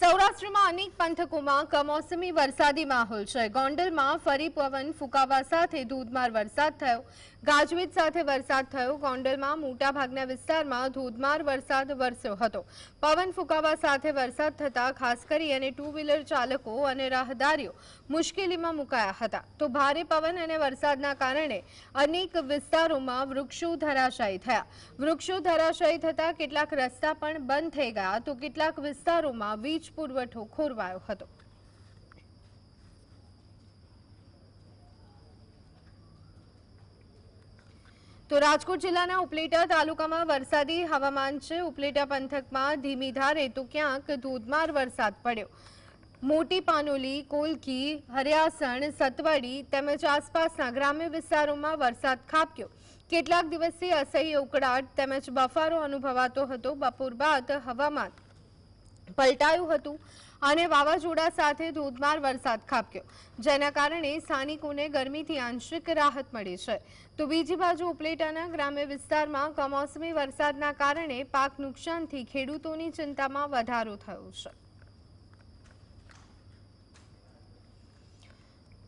સૌરાષ્ટ્રમાં અનેક પંથકોમાં કમોસમી વરસાદી માહોલ છે. ગોંડલમાં ફરી પવન ફૂંકાવા સાથે ધોધમાર વરસાદ થયો. ગાજવીજ સાથે વરસાદ થયો. ગોંડલમાં મોટાભાગના વિસ્તારમાં ધોધમાર વરસાદ વરસ્યો હતો. પવન ફૂંકાવા સાથે વરસાદ થતાં ખાસ કરી અને ટુ વ્હીલર ચાલકો અને રાહદારીઓ મુશ્કેલીમાં મુકાયા હતા. તો ભારે પવન અને વરસાદના કારણે અનેક વિસ્તારોમાં વૃક્ષો ધરાશાયી થયા. વૃક્ષો ધરાશાયી થતાં કેટલાક રસ્તા પણ બંધ થઈ ગયા. તો કેટલાક વિસ્તારોમાં વીજ પુરવઠો ખોરવાયો હતો. તો રાજકોટ જિલ્લાના ઉપલેટા તાલુકામાં વરસાદી હવામાન છે. ઉપલેટા પંથકમાં ધીમી ધારે તો ક્યાંક ધોધમાર વરસાદ પડ્યો. મોટી પાનોલી, કોલકી, હરિયાસણ, સતવાડી તેમજ આસપાસના ગ્રામ્ય વિસ્તારોમાં વરસાદ ખાબક્યો. કેટલાક દિવસથી અસહ્ય ઉકળાટ તેમજ બફારો અનુભવાતો હતો. બપોર બાદ હવામાન પલટાયું હતું અને વાવાઝોડા સાથે ધોધમાર વરસાદ ખાબક્યો. જેના કારણે સ્થાનિકોને ગરમીથી આંશિક રાહત મળી છે. તો બીજી બાજુ ઉપલેટાના ગ્રામ્ય વિસ્તારમાં કમોસમી વરસાદના કારણે પાક નુકસાનથી ખેડૂતોની ચિંતામાં વધારો થયો છે.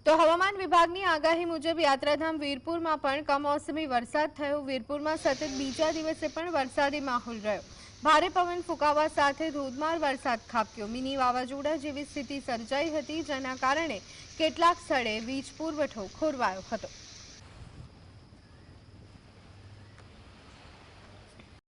તો હવામાન વિભાગની આગાહી મુજબ યાત્રાધામ વીરપુરમાં પણ કમોસમી વરસાદ થયો. વીરપુરમાં સતત બીજા દિવસે પણ વરસાદી માહોલ રહ્યો. ભારે પવન ફૂંકાવા સાથે ધોધમાર વરસાદ ખાબક્યો. મિની વાવાઝોડા જેવી સ્થિતિ સર્જાઈ હતી, જેના કારણે કેટલાક સ્થળે વીજ પુરવઠો ખોરવાયો હતો.